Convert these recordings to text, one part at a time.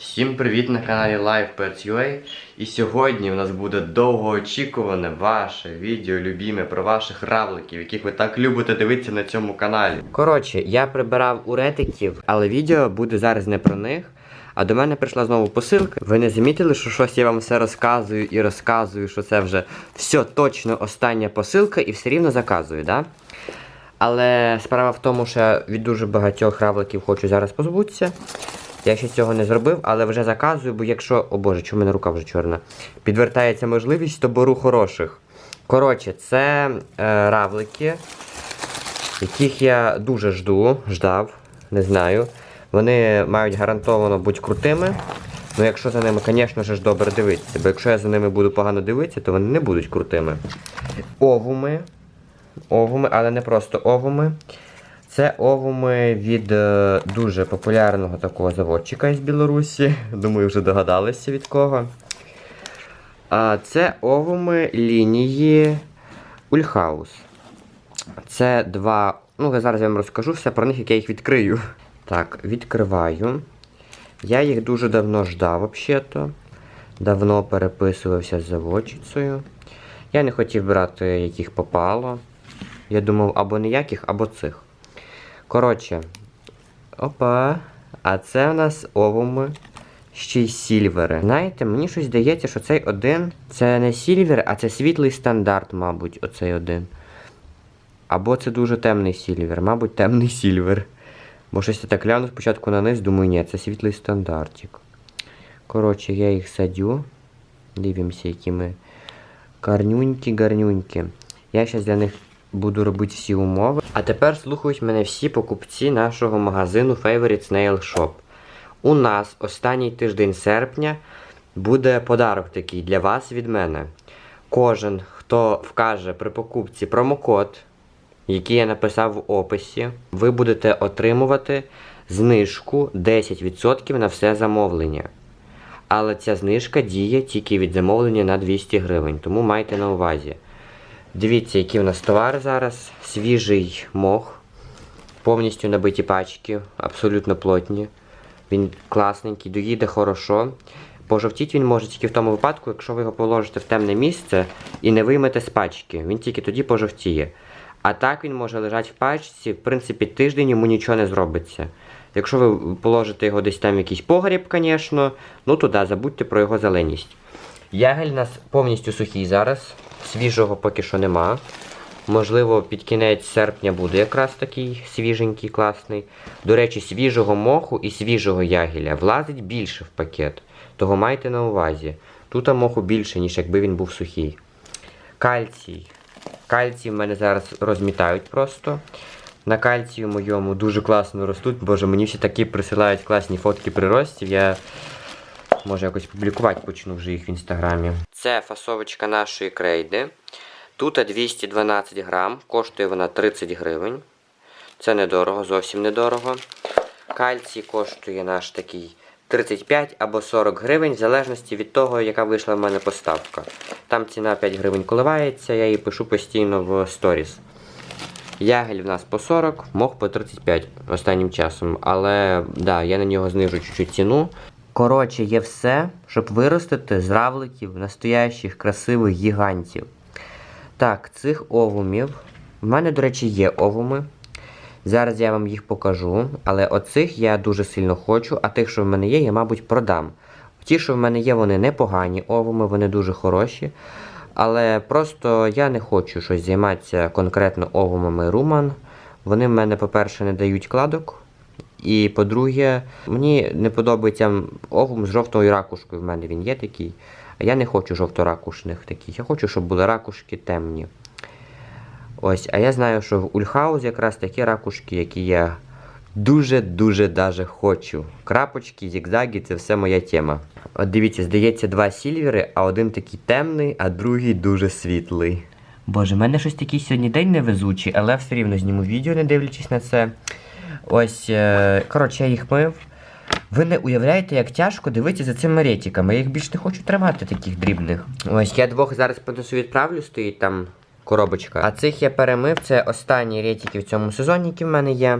Всім привіт на каналі LivePets.ua І сьогодні у нас буде довгоочікуване ваше відео любіме про ваших равликів, яких ви так любите дивитися на цьому каналі. Коротше, я прибирав у ретиків, але відео буде зараз не про них. А до мене прийшла знову посилка. Ви не замітили, що щось я вам все розказую і розказую, що це вже все точно остання посилка і все рівно заказую, да? Але справа в тому, що я від дуже багатьох равликів хочу зараз позбутися. Я ще цього не зробив, але вже заказую, бо якщо. О боже, чому в мене рука вже чорна? Підвертається можливість, то беру хороших. Коротше, це е, равлики, яких я дуже жду, ждав, не знаю. Вони мають гарантовано бути крутими. Ну, якщо за ними, звісно ж, добре дивитися. Бо якщо я за ними буду погано дивитися, то вони не будуть крутими. Овуми. Овуми, але не просто овуми. Це овуми від е, дуже популярного такого заводчика із Білорусі. Думаю, вже догадалися від кого. Це овуми лінії Ульхаус. Це два. Ну, зараз я вам розкажу все про них, як я їх відкрию. Так, відкриваю. Я їх дуже давно ждав, взагалі-то. Давно переписувався з заводчицею. Я не хотів брати, яких попало. Я думав або ніяких, або цих. Коротше. Опа. А це у нас овуми. Ще й сільвери. Знаєте, мені щось здається, що цей один це не сільвер, а це світлий стандарт, мабуть, оцей один. Або це дуже темний сільвер, мабуть, темний сільвер. Бо щось я так гляну спочатку на низ, думаю, ні, це світлий стандартик. Коротше, я їх садю. Дивимося, які ми гарнюнькі-гарнюнькі. Я зараз для них буду робити всі умови. А тепер слухають мене всі покупці нашого магазину Favorite Snail Shop. У нас останній тиждень серпня буде подарок такий для вас від мене. Кожен, хто вкаже при покупці промокод, який я написав в описі, ви будете отримувати знижку 10% на все замовлення. Але ця знижка діє тільки від замовлення на 200 гривень, тому майте на увазі. Дивіться, який у нас товар зараз. Свіжий мох. Повністю набиті пачки, абсолютно плотні. Він класненький, доїде хорошо. Пожовтіть він може тільки в тому випадку, якщо ви його положите в темне місце і не виймете з пачки. Він тільки тоді пожовтіє. А так він може лежати в пачці, в принципі, тиждень йому нічого не зробиться. Якщо ви положите його десь там в якийсь погріб, звісно, ну туди забудьте про його зеленість. Ягель у нас повністю сухий зараз. Свіжого поки що нема. Можливо, під кінець серпня буде якраз такий свіженький, класний. До речі, свіжого моху і свіжого ягеля влазить більше в пакет. Того майте на увазі. Тут моху більше, ніж якби він був сухий. Кальцій. Кальцій в мене зараз розмітають просто. На кальцію моєму дуже класно ростуть. Боже, мені всі такі присилають класні фотки приростів. Я може якось публікувати почну вже їх в інстаграмі. Це фасовочка нашої крейди. Тут 212 грам, коштує вона 30 гривень. Це недорого, зовсім недорого. Кальцій коштує наш такий 35 або 40 гривень, в залежності від того, яка вийшла в мене поставка. Там ціна 5 гривень коливається, я її пишу постійно в сторіс. Ягель в нас по 40, мох по 35 останнім часом. Але да, я на нього знижу чуть-чуть ціну. Коротше, є все, щоб виростити з равликів настоящих красивих гігантів. Так, цих овумів. В мене, до речі, є овуми. Зараз я вам їх покажу. Але оцих я дуже сильно хочу, а тих, що в мене є, я, мабуть, продам. Ті, що в мене є, вони непогані овуми, вони дуже хороші. Але просто я не хочу щось займатися конкретно овумами Руман. Вони в мене, по-перше, не дають кладок. І по-друге, мені не подобається овум з жовтою ракушкою. В мене він є такий. А я не хочу жовторакушних таких. Я хочу, щоб були ракушки темні. Ось, а я знаю, що в Ульхаус якраз такі ракушки, які я дуже-дуже даже хочу. Крапочки, зігзаги це все моя тема. От дивіться, здається, два сільвери, а один такий темний, а другий дуже світлий. Боже, в мене щось такий сьогодні день невезучий, але все рівно зніму відео, не дивлячись на це. Ось, е, коротше, я їх мив. Ви не уявляєте, як тяжко дивитися за цими ретиками. Я їх більш не хочу тримати таких дрібних. Ось я двох зараз понесу відправлю, стоїть там коробочка. А цих я перемив. Це останні ретики в цьому сезоні, які в мене є.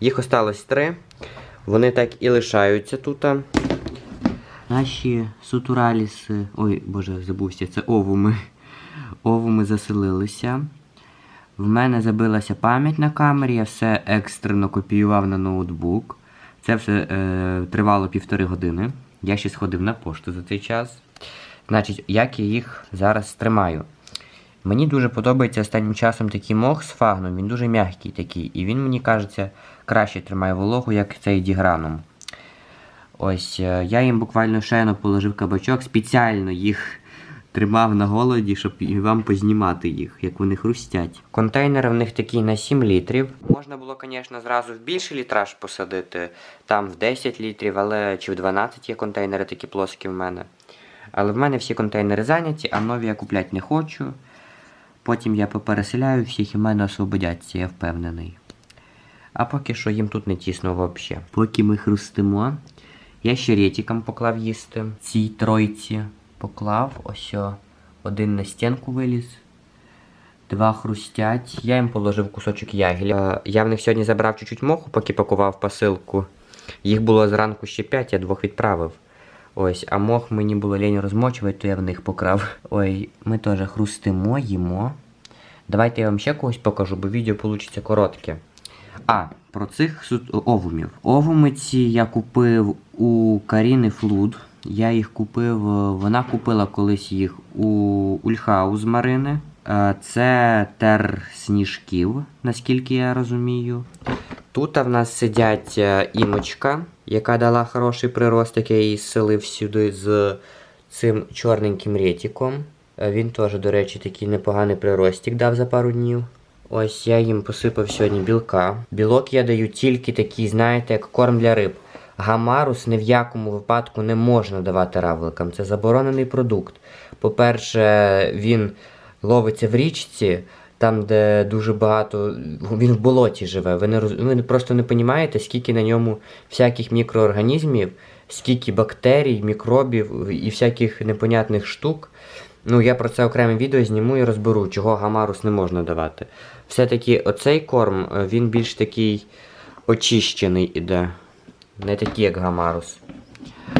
Їх осталось три. Вони так і лишаються тут. Наші сутураліси, ой, боже, забувся, це овуми. Овуми заселилися. В мене забилася пам'ять на камері, я все екстрено копіював на ноутбук. Це все е, тривало півтори години. Я ще сходив на пошту за цей час. Значить, як я їх зараз тримаю. Мені дуже подобається останнім часом такий мох з фагном, він дуже м'який такий. І він, мені кажеться, краще тримає вологу, як цей діграном. Ось, е, я їм буквально шейно положив кабачок, спеціально їх тримав на голоді, щоб вам познімати їх, як вони хрустять. Контейнер в них такий на 7 літрів. Можна було, звісно, зразу в більший літраж посадити, там в 10 літрів, але чи в 12 є контейнери такі плоскі в мене. Але в мене всі контейнери зайняті, а нові я купляти не хочу. Потім я попереселяю всіх і в мене освободяться, я впевнений. А поки що їм тут не тісно взагалі. Поки ми хрустимо, я ще ретиком поклав їсти. Цій тройці поклав. Ось один на стінку виліз. Два хрустять. Я їм положив кусочок ягеля. Е, я в них сьогодні забрав чуть-чуть моху, поки пакував посилку. Їх було зранку ще 5, я двох відправив. Ось, а мох мені було лінь розмочувати, то я в них покрав. Ой, ми теж хрустимо, їмо. Давайте я вам ще когось покажу, бо відео вийде коротке. А, про цих овумів. Овуми ці я купив у Каріни Флуд. Я їх купив, е, вона купила колись їх у Ульхаус Марини. Е, Це тер сніжків, наскільки я розумію. Тут в нас сидять е, імочка, яка дала хороший приросток, я її зселив сюди з цим чорненьким ретиком. Е, Він теж, до речі, такий непоганий приростик дав за пару днів. Ось я їм посипав сьогодні білка. Білок я даю тільки такий, знаєте, як корм для риб. Гамарус ні в якому випадку не можна давати равликам. Це заборонений продукт. По-перше, він ловиться в річці, там, де дуже багато. Він в болоті живе. Ви, не, роз- ви просто не розумієте, скільки на ньому всяких мікроорганізмів, скільки бактерій, мікробів і всяких непонятних штук. Ну, я про це окреме відео зніму і розберу, чого гамарус не можна давати. Все-таки оцей корм, е, він більш такий очищений іде. Не такий, як гамарус.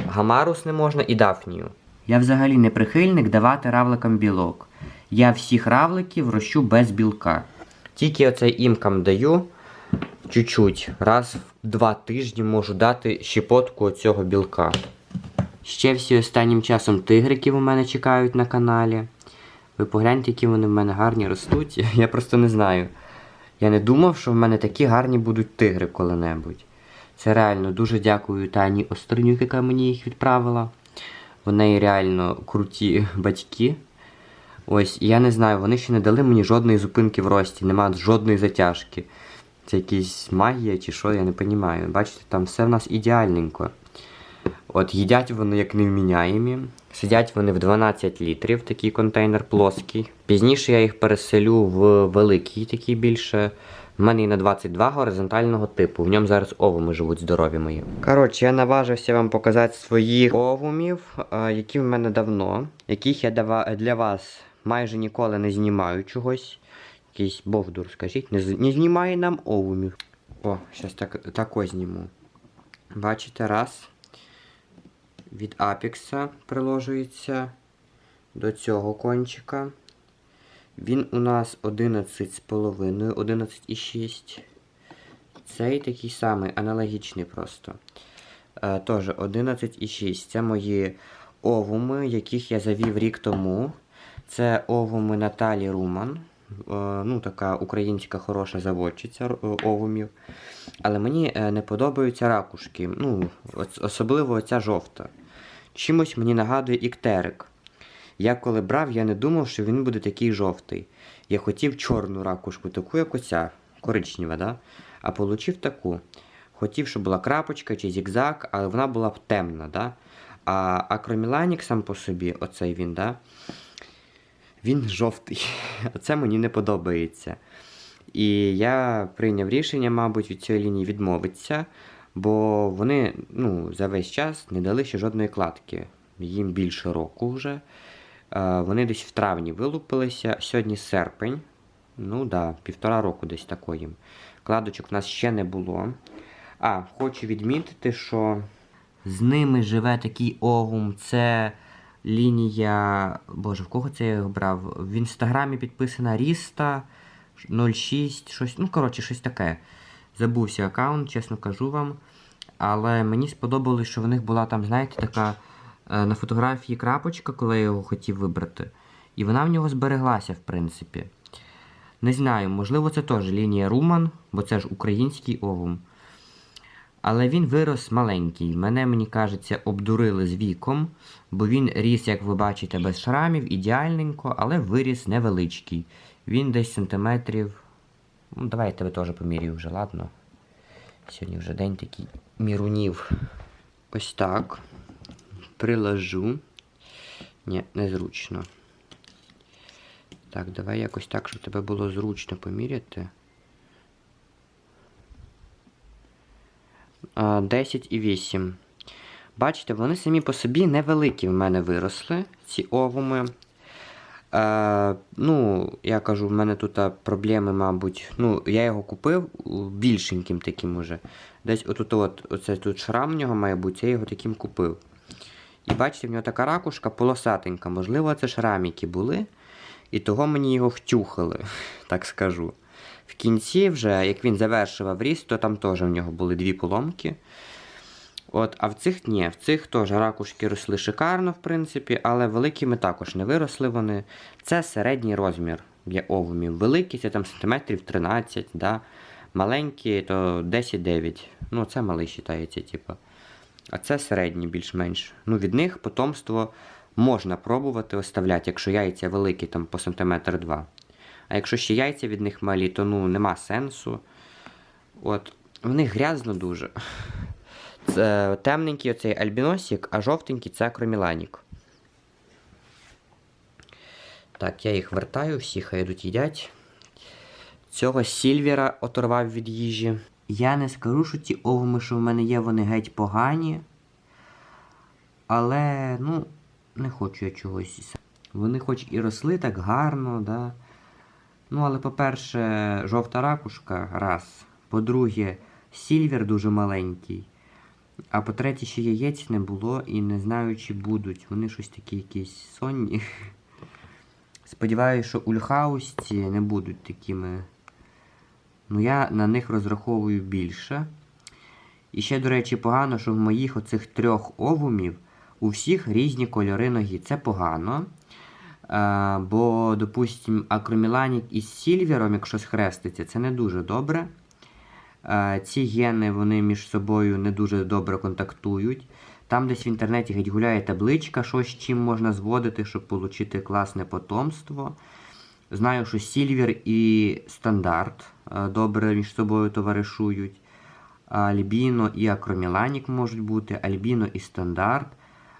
Гамарус не можна і дафнію. Я взагалі не прихильник давати равликам білок. Я всіх равликів рощу без білка. Тільки оцей імкам даю чуть-чуть. Раз в два тижні можу дати щепотку цього білка. Ще всі останнім часом тигриків у мене чекають на каналі. Ви погляньте, які вони в мене гарні ростуть. Я просто не знаю. Я не думав, що в мене такі гарні будуть тигри коли-небудь. Це реально дуже дякую Тані Остринюк, яка мені їх відправила. В неї реально круті батьки. Ось, я не знаю, вони ще не дали мені жодної зупинки в рості, нема жодної затяжки. Це якась магія чи що, я не розумію. Бачите, там все в нас ідеальненько. От їдять вони як невміняємі. Сидять вони в 12 літрів, такий контейнер плоский. Пізніше я їх переселю в великий, такий більше. В мене на 22 горизонтального типу. В ньому зараз овуми живуть здорові мої. Коротше, я наважився вам показати своїх овумів, е, які в мене давно, яких я для вас майже ніколи не знімаю чогось. Якийсь бовдур, скажіть, не, не знімає нам овумів. О, зараз так, тако зніму. Бачите, раз. Від апекса приложується до цього кончика. Він у нас 11,5, 11,6. Цей такий самий, аналогічний просто. Е, Тож 11,6. Це мої овуми, яких я завів рік тому. Це овуми Наталі Руман. Е, ну, така українська хороша заводчиця е, овумів. Але мені не подобаються ракушки. Ну, особливо ця жовта. Чимось мені нагадує іктерик. Я коли брав, я не думав, що він буде такий жовтий. Я хотів чорну ракушку, таку, як оця, коричнева, да? а получив таку. Хотів, щоб була крапочка чи зігзаг, але вона була б темна. Да? А акроміланік сам по собі, оцей він, да? він жовтий. Це мені не подобається. І я прийняв рішення, мабуть, від цієї лінії відмовитися, бо вони ну, за весь час не дали ще жодної кладки. Їм більше року вже. Е, Вони десь в травні вилупилися. Сьогодні серпень. Ну да, півтора року десь такої. Кладочок в нас ще не було. А, хочу відмітити, що З ними живе такий овум. Це лінія. Боже, в кого це я його брав? В інстаграмі підписана Ріста 06, щось. Ну, коротше, щось таке. Забувся аккаунт, чесно кажу вам. Але мені сподобалось, що в них була там, знаєте, така на фотографії крапочка, коли я його хотів вибрати. І вона в нього збереглася, в принципі. Не знаю, можливо, це теж лінія Руман, бо це ж український овум. Але він вирос маленький. Мене, мені кажеться, обдурили з віком, бо він ріс, як ви бачите, без шрамів, ідеальненько, але виріс невеличкий. Він десь сантиметрів. Ну, давайте ви теж поміряю вже, ладно. Сьогодні вже день такий мірунів. Ось так. Приложу. Ні, незручно. Так, давай якось так, щоб тебе було зручно поміряти. А, 10 і 8. Бачите, вони самі по собі невеликі в мене виросли, ці овуми. Е, ну, я кажу, в мене тут проблеми, мабуть. Ну, я його купив більшеньким таким уже. Десь отут от, оце тут шрам в нього має бути, я його таким купив. І бачите, в нього така ракушка полосатенька. Можливо, це шраміки були. І того мені його втюхали, так скажу. В кінці, вже, як він завершив ріст, то там теж в нього були дві поломки. От, а в цих ні, в цих теж ракушки росли шикарно, в принципі, але великими також не виросли вони. Це середній розмір для овумів. Великі це там сантиметрів 13, да? маленькі то 10-9. Ну, це малий вважається, типу. А це середні більш-менш. Ну, від них потомство можна пробувати оставляти, якщо яйця великі там по сантиметр 2. А якщо ще яйця від них малі, то ну нема сенсу. От, в них грязно дуже. Це темненький оцей альбіносик, а жовтенький це акроміланік. Так, я їх вертаю, всі хай йдуть їдять. Цього сільвера оторвав від їжі. Я не скажу, що ті овуми, що в мене є, вони геть погані. Але, ну, не хочу я чогось. Вони хоч і росли так гарно, да. Ну, але, по-перше, жовта ракушка раз. По-друге, сільвер дуже маленький. А по-третє, ще яєць не було і не знаю, чи будуть. Вони щось такі якісь сонні. Сподіваюсь, що ульхаусті не будуть такими. Ну, я на них розраховую більше. І ще, до речі, погано, що в моїх оцих трьох овумів у всіх різні кольори ноги. Це погано. А, бо, допустим, акроміланік із сільвером, якщо схреститься, це не дуже добре. А, ці гени вони між собою не дуже добре контактують. Там десь в інтернеті геть гуляє табличка, що з чим можна зводити, щоб отримати класне потомство. Знаю, що Сільвер і стандарт е, добре між собою товаришують. Альбіно і акроміланік можуть бути, Альбіно і стандарт,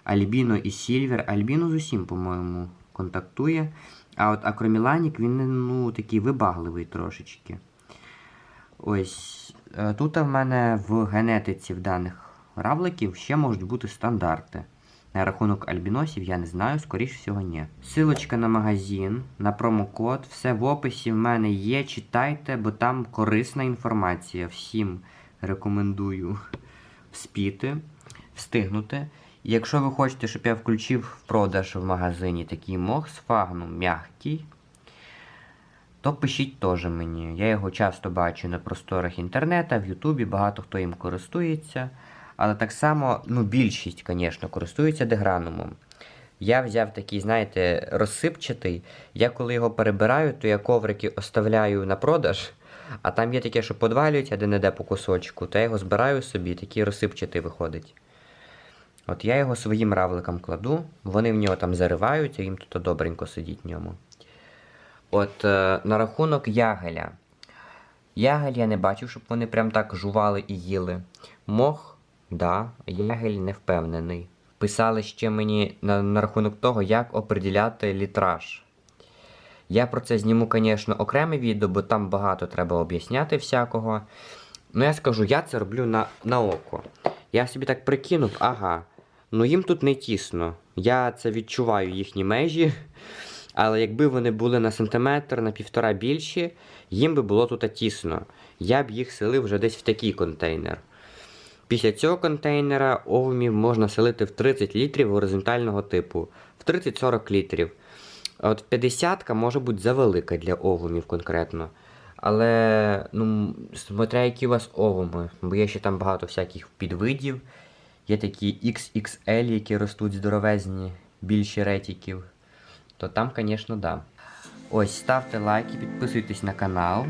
Альбіно і Сільвер. Альбіно з усім, по-моєму, контактує. А от акроміланік він ну, такий вибагливий трошечки. Ось. е, Тут в мене в генетиці в даних равликів ще можуть бути стандарти. На рахунок альбіносів я не знаю, скоріш всього, ні. Силочка на магазин, на промокод, все в описі в мене є. Читайте, бо там корисна інформація. Всім рекомендую вспіти, встигнути. Якщо ви хочете, щоб я включив в продаж в магазині такий мох з фагном м'який, то пишіть теж мені. Я його часто бачу на просторах інтернету, в Ютубі, багато хто їм користується. Але так само, ну, більшість, звісно, користується дегранумом. Я взяв такий, знаєте, розсипчатий. Я коли його перебираю, то я коврики оставляю на продаж, а там є таке, що подвалюється де-не-де по кусочку, то я його збираю собі, такий розсипчатий виходить. От я його своїм равликам кладу, вони в нього там зариваються, їм тут добренько сидіть в ньому. От е, на рахунок ягеля. Ягель я не бачив, щоб вони прям так жували і їли. Мох, да, ягель не впевнений. Писали ще мені на, на рахунок того, як оприділяти літраж. Я про це зніму, звісно, окреме відео, бо там багато треба об'ясняти всякого. Ну, я скажу, я це роблю на, на око. Я собі так прикинув, ага. Ну їм тут не тісно. Я це відчуваю їхні межі. Але якби вони були на сантиметр, на півтора більші, їм би було тут тісно. Я б їх селив вже десь в такий контейнер. Після цього контейнера овумів можна селити в 30 літрів горизонтального типу, в 30-40 літрів. От 50 може бути завелика для овумів конкретно. Але, ну, смотря які у вас овуми, бо є ще там багато всяких підвидів. Є такі XXL, які ростуть здоровезні, більше ретиків. То там, звісно, да. Ось, ставте лайки, підписуйтесь на канал,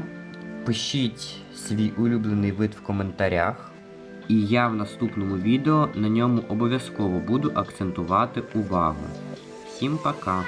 пишіть свій улюблений вид в коментарях. І я в наступному відео на ньому обов'язково буду акцентувати увагу. Всім пока!